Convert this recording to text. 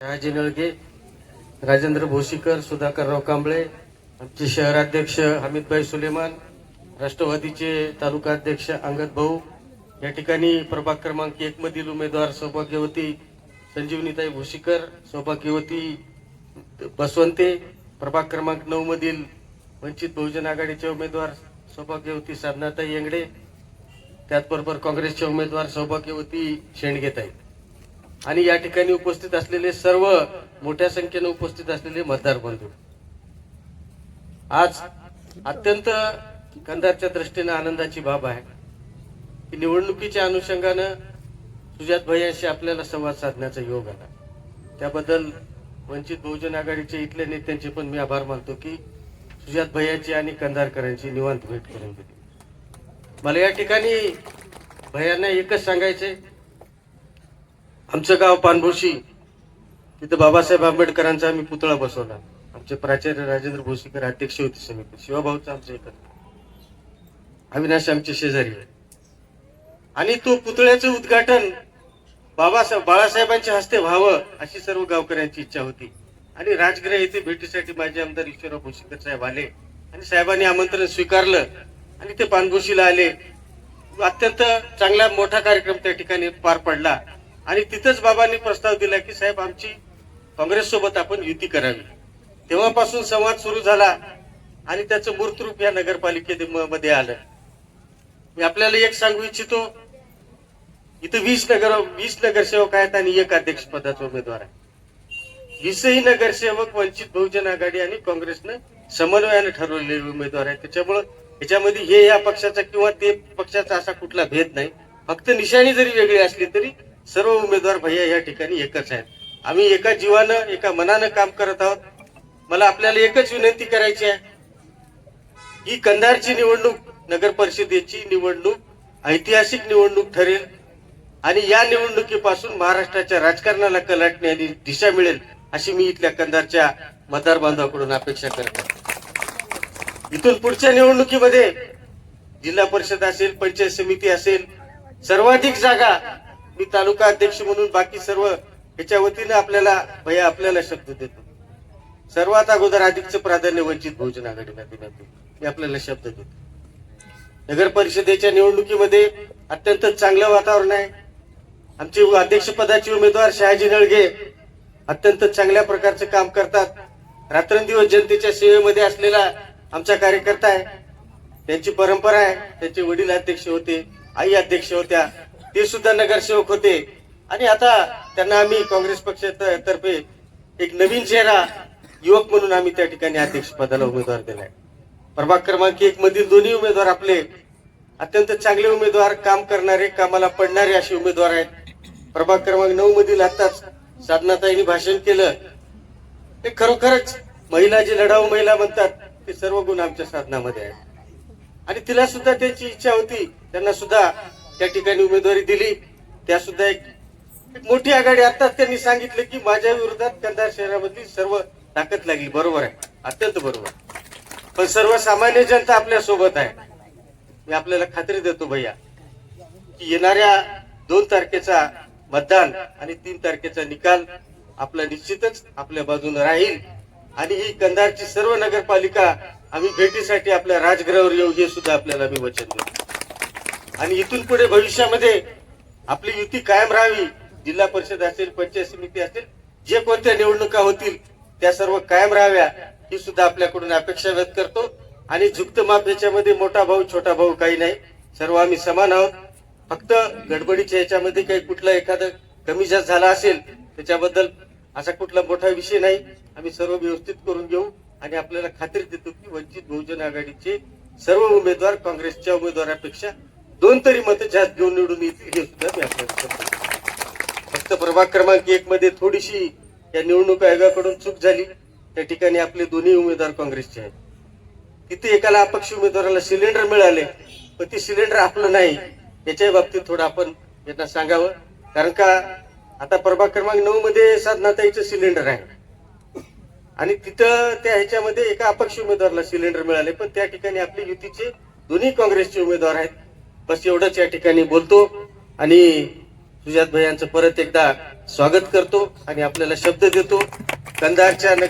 शहाजी नळगे राजेंद्र भोसीकर सुधाकरराव कांबळे आमचे शहराध्यक्ष हमीदभाई सुलेमान राष्ट्रवादीचे तालुका अध्यक्ष अंगद भाऊ या ठिकाणी प्रभाग क्रमांक एक मधील उमेदवार सौभाग्यवती संजीवनीताई भोसीकर सौभाग्यवती बसवंते प्रभाग क्रमांक नऊ मधील वंचित बहुजन आघाडीचे उमेदवार सौभाग्यवती साधनाताई येंगडे त्याचबरोबर काँग्रेसचे उमेदवार सौभाग्यवती शेंडगेताई. आणि या ठिकाणी उपस्थित असलेले सर्व मोठ्या संख्येने उपस्थित असलेले मतदार बंधू. आज अत्यंत कंधारच्या दृष्टीने आनंदाची बाब आहे. की निवडणुकीच्या अनुषंगानं सुजात भैयांशी आपल्याला संवाद साधण्याचा योग आला. त्याबद्दल वंचित बहुजन आघाडीचे इथल्या नेत्यांचे पण मी आभार मानतो की सुजात भैयाची आणि कंधारकरांची निवांत भेट करून दिली. मला या ठिकाणी भैयांना एकच सांगायचंय. आमचं गाव पानभोशी. तिथं बाबासाहेब आंबेडकरांचा आम्ही पुतळा बसवला. आमचे प्राचार्य राजेंद्र भोसीकर अध्यक्ष होते समिती शिवाभाऊचा आमचं एकत्र अविनाश आमचे शेजारी आहे आणि तो पुतळ्याचं उद्घाटन बाबासाहेब बाळासाहेबांच्या हस्ते व्हावं अशी सर्व गावकऱ्यांची इच्छा होती. आणि राजगृह येथे भेटीसाठी माझे आमदार ईश्वरराव भोसीकर साहेब आले आणि साहेबांनी आमंत्रण स्वीकारलं आणि ते पानभोशीला आले. अत्यंत चांगला मोठा कार्यक्रम त्या ठिकाणी पार पडला. आणि तिथंच बाबांनी प्रस्ताव दिला की साहेब आमची काँग्रेस सोबत आपण युती करावी. तेव्हापासून संवाद सुरू झाला आणि त्याचं मूर्तरूप या नगरपालिकेमध्ये आलं. मी आपल्याला एक सांगू इच्छितो. इथं वीस नगर वीस नगरसेवक आहेत आणि एक अध्यक्ष पदाचा उमेदवार आहे. वीसही नगरसेवक वंचित बहुजन आघाडी आणि काँग्रेसनं समन्वयाने ठरवलेले उमेदवार आहेत. त्याच्यामुळं याच्यामध्ये हे या पक्षाचा किंवा ते पक्षाचा असा कुठला भेद नाही. फक्त निशाणी जरी वेगळी असली तरी सर्व उमेदवार भैया या ठिकाणी एकच आहेत. आम्ही एका जीवानं एका मनानं काम करत आहोत. मला आपल्याला एकच विनंती करायची आहे. ही कंधारची निवडणूक नगर परिषदेची निवडणूक ऐतिहासिक निवडणूक ठरेल आणि या निवडणुकीपासून महाराष्ट्राच्या राजकारणाला कलाटणी आणि दिशा मिळेल अशी मी इथल्या कंधारच्या मतदार बांधवाकडून अपेक्षा करतो इथून पुढच्या निवडणुकीमध्ये जिल्हा परिषद असेल पंचायत समिती असेल सर्वाधिक जागा मी तालुका अध्यक्ष म्हणून बाकी सर्व याच्या वतीनं आपल्याला भैया आपल्याला शब्द देतो. सर्वात अगोदर अधिकचं प्राधान्य वंचित बहुजन आघाडीला देण्यात मी आपल्याला शब्द देतो. नगर परिषदेच्या निवडणुकीमध्ये अत्यंत चांगलं वातावरण आहे. आमचे अध्यक्षपदाचे उमेदवार शहाजी नळगे अत्यंत चांगल्या प्रकारचं काम करतात. रात्रंदिवस जनतेच्या सेवेमध्ये असलेला आमचा कार्यकर्ता आहे. त्यांची परंपरा आहे. त्यांचे वडील अध्यक्ष होते आई अध्यक्ष होत्या. ते सुद्धा नगरसेवक होते. आणि आता त्यांना आम्ही काँग्रेस पक्षातर्फे एक नवीन चेहरा युवक म्हणून आम्ही त्या ठिकाणी अध्यक्ष पदाला उमेदवार दिलाय. प्रभाग क्रमांक एक मधील दोन्ही उमेदवार आपले अत्यंत चांगले उमेदवार काम करणारे कामाला पडणारे असे उमेदवार आहेत. प्रभाग क्रमांक नऊ मधील आताच साधनाताईंनी भाषण केलं. ते खरोखरच महिला जे लढाऊ महिला म्हणतात ते सर्व गुण आमच्या साधनामध्ये आहेत. आणि तिला सुद्धा त्याची इच्छा होती त्यांना सुद्धा त्या ठिकाणी उमेदवारी दिली. त्या सुद्धा एक मोठी आघाडी. आताच त्यांनी सांगितलं की माझ्या विरोधात कंधार शहरामधली सर्व ताकद लागली. बरोबर आहे. अत्यंत बरोबर. पण सर्वसामान्य जनता आपल्यासोबत आहे. मी आपल्याला खात्री देतो भैया की येणाऱ्या दोन तारखेचा मतदान आणि तीन तारखेचा निकाल आपला निश्चितच आपल्या बाजूने राहील. आणि ही कंधारची सर्व नगरपालिका आम्ही भेटीसाठी आपल्या राजगृहावर येऊ हे सुद्धा आपल्याला मी वचन देतो. आणि इथून पुढे भविष्यामध्ये आपली युती कायम राहावी. जिल्हा परिषद असेल पंचायत समिती असेल जे कोणत्या निवडणुका होतील त्या सर्व कायम राहाव्या ही सुद्धा आपल्याकडून अपेक्षा व्यक्त करतो. आणि झुक्त माप याच्यामध्ये मोठा भाऊ छोटा भाऊ काही नाही. सर्व आम्ही समान आहोत. फक्त गडबडीच्या याच्यामध्ये काही कुठला एखादं कमी जास्त झाला असेल त्याच्याबद्दल असा कुठला मोठा विषय नाही. आम्ही सर्व व्यवस्थित करून घेऊ आणि आपल्याला खात्री देतो की वंचित बहुजन आघाडीचे सर्व उमेदवार काँग्रेसच्या उमेदवारापेक्षा दोन तरी मत जास्त घेऊन निवडून येतील हे सुद्धा मी आपल्याला फक्त प्रभाग क्रमांक एक मध्ये थोडीशी या निवडणूक आयोगाकडून चूक झाली. त्या ठिकाणी आपले दोन्ही उमेदवार काँग्रेसचे आहेत. तिथे एकाला अपक्ष उमेदवाराला सिलेंडर मिळाले पण ते सिलेंडर आपलं नाही. याच्या बाबतीत थोडं आपण यांना सांगावं. कारण का आता प्रभाग क्रमांक नऊ मध्ये साधनाताईचं सिलेंडर आहे. आणि तिथं त्या ह्याच्यामध्ये एका अपक्ष उमेदवाराला सिलेंडर मिळाले पण त्या ठिकाणी आपले युतीचे दोन्ही काँग्रेसचे उमेदवार आहेत. बस एवढंच या ठिकाणी बोलतो आणि सुजात भयांचं परत एकदा स्वागत करतो आणि आपल्याला शब्द देतो. कंधारच्या नगर